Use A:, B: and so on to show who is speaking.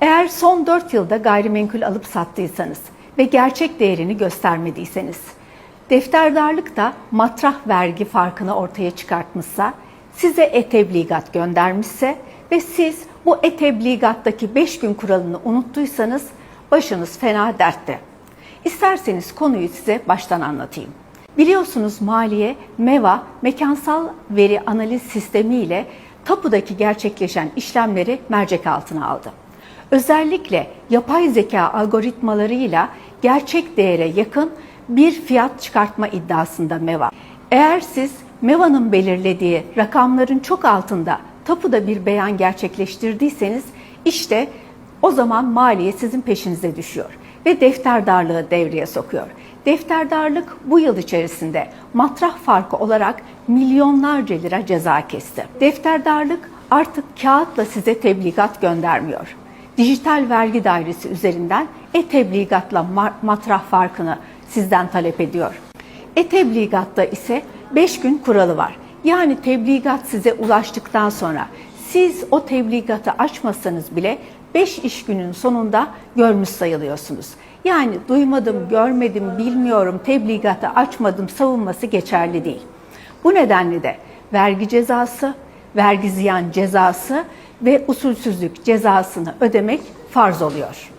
A: Eğer son 4 yılda gayrimenkul alıp sattıysanız ve gerçek değerini göstermediyseniz, defterdarlık da matrah vergi farkını ortaya çıkartmışsa, size e-tebligat göndermişse ve siz bu e-tebligattaki 5 gün kuralını unuttuysanız başınız fena dertte. İsterseniz konuyu size baştan anlatayım. Biliyorsunuz maliye MEVA mekansal veri analiz sistemi ile tapudaki gerçekleşen işlemleri mercek altına aldı. Özellikle yapay zeka algoritmalarıyla gerçek değere yakın bir fiyat çıkartma iddiasında MEVA. Eğer siz MEVA'nın belirlediği rakamların çok altında tapuda bir beyan gerçekleştirdiyseniz işte o zaman maliye sizin peşinize düşüyor ve defterdarlığı devreye sokuyor. Defterdarlık bu yıl içerisinde matrah farkı olarak milyonlarca lira ceza kesti. Defterdarlık artık kağıtla size tebligat göndermiyor. Dijital vergi dairesi üzerinden e-tebligatla matrah farkını sizden talep ediyor. E-tebligatta ise 5 gün kuralı var. Yani tebligat size ulaştıktan sonra siz o tebligatı açmasanız bile 5 iş günün sonunda görmüş sayılıyorsunuz. Yani duymadım, görmedim, bilmiyorum, tebligatı açmadım savunması geçerli değil. Bu nedenle de vergi cezası, vergi ziyan cezası ve usulsüzlük cezasını ödemek farz oluyor.